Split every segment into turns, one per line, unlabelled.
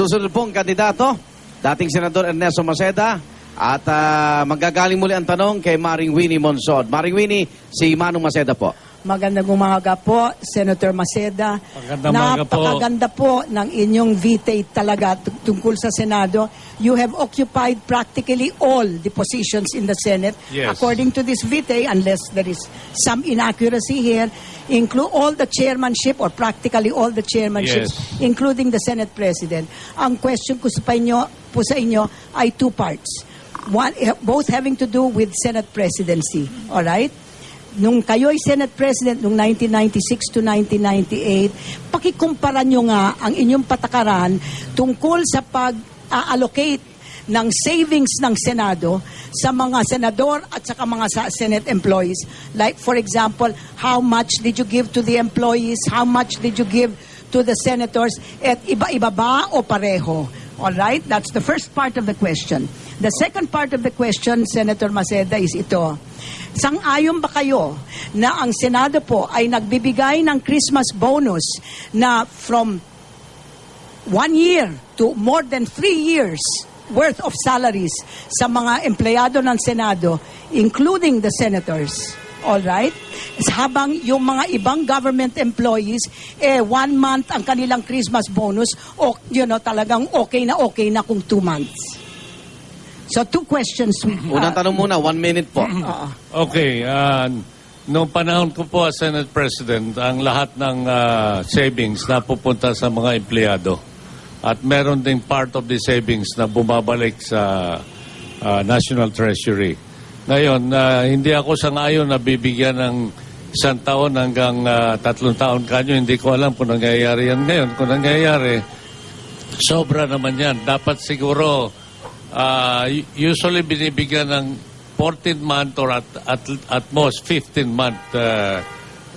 Susunod pong kandidato, dating Senador Ernesto Maceda. At ah, manggagaling muli ang tanong kay Maring Winnie Monsod. Maring Winnie, si Manong Maceda po.
Magandang umaga po, Senator Maceda.
Magandang umaga po.
Napakaganda po ng inyong vitae talaga tungkol sa Senado. You have occupied practically all the positions in the Senate.
Yes.
According to this vitae, unless there is some inaccuracy here, include all the chairmanship or practically all the chairmanships,
Yes.
including the Senate President. Ang question ko sa inyo, po sa inyo ay two parts. One, eh, both having to do with Senate presidency. All right? Nung kayo ay Senate President noong 1996 to 1998, pakikumpara nyo nga ang inyong patakaran tungkol sa pag-allocate ng savings ng Senado sa mga senador at saka mga sa Senate employees. Like for example, how much did you give to the employees? How much did you give to the senators? At iba-iba ba o pareho? All right? That's the first part of the question. The second part of the question, Senator Maceda, is ito. Sang-ayon ba kayo na ang Senado po ay nagbibigay ng Christmas bonus na from one year to more than three years worth of salaries sa mga empleyado ng Senado, including the senators. All right? Habang yung mga ibang government employees, eh, one month ang kanilang Christmas bonus, o, you know, talagang okay na okay na kung two months. So, two questions. we-
Unang tanong muna, one minute po.
Oo.
Okay, ah, noong panahon ko po as Senate President, ang lahat ng ah, savings na pupunta sa mga empleyado. At meron ding part of the savings na bumabalik sa ah, National Treasury. Ngayon, ah, hindi ako sangayon na bibigyan ng isang taon hanggang ah, tatlong taon kanyo. Hindi ko alam kung nangyayari yan ngayon. Kung nangyayari, sobra naman yan. Dapat siguro, ah, usually binibigyan ng 14 month or at, at, at most 15 month uh,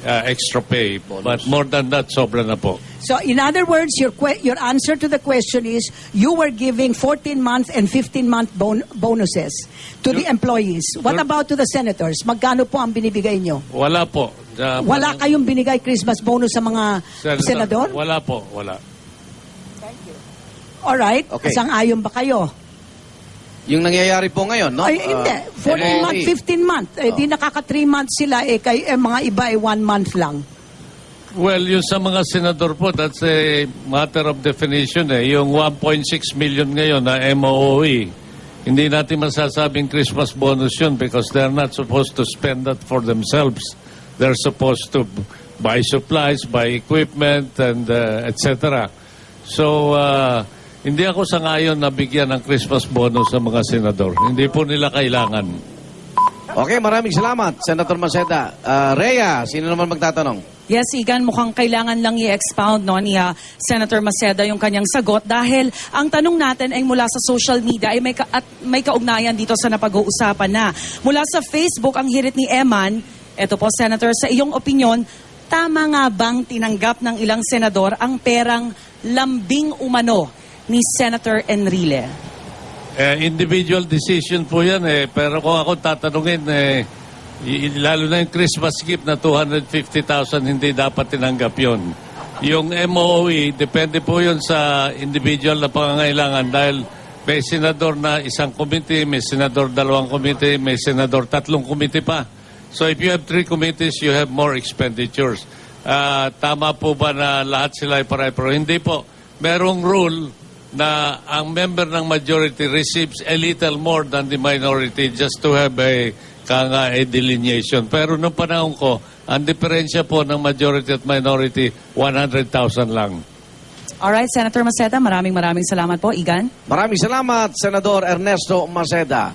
uh, extra pay. But more than that, sobra na po.
So, in other words, your que- your answer to the question is you were giving 14 month and 15 month bon- bonuses to the employees. What about to the senators? Magkano po ang binibigay nyo?
Wala po. Uh,
Wala kayong binigay Christmas bonus sa mga senador?
Wala po, wala.
Alright.
Okay.
Sang-ayon ba kayo?
Yung nangyayari po ngayon, no?
Ay,
Ah,
hindi. 14 month,
MOE.
15 month. Eh, di nakaka 3 months sila. Eh, kay, eh, mga iba ay 1 month lang.
Well, yung sa mga senador po, that's a matter of definition eh. Yung 1.6 million ngayon na MOE, hindi natin masasabing Christmas bonus yun because they're not supposed to spend that for themselves. They're supposed to buy supplies, buy equipment, and uh, etc. So, uh, hindi ako sangayon na bigyan ng Christmas bonus sa mga senador. Hindi po nila kailangan.
Okay, maraming salamat, Senator Maceda. Ah, Rhea, sino naman magtatanong?
Yes, Igan, mukhang kailangan lang i-expound no, ni ah, Senator Maceda yung kanyang sagot dahil ang tanong natin ay mula sa social media ay may, ka- at may kaugnayan dito sa napag-uusapan na. Mula sa Facebook, ang hirit ni Eman, eto po Senator, sa iyong opinion, tama nga bang tinanggap ng ilang senador ang perang lambing umano ni Senator Enrile?
Eh, individual decision po yan eh. Pero kung ako tatanungin, eh, lalo na yung Christmas gift na 250,000, hindi dapat tinanggap yon. Yung MOE, depende po yun sa individual na pangangailangan dahil may senador na isang committee, may senador dalawang committee, may senador tatlong committee pa. So if you have three committees, you have more expenditures. Ah, tama po ba na lahat sila ay pare Pero hindi po. Merong rule na ang member ng majority receives a little more than the minority just to have a kanga a delineation. Pero nung panahon ko, ang diferensya po ng majority at minority, 100,000 lang.
Alright, Senator Maceda, maraming maraming salamat po. Igan?
Maraming salamat, Senador Ernesto Maceda.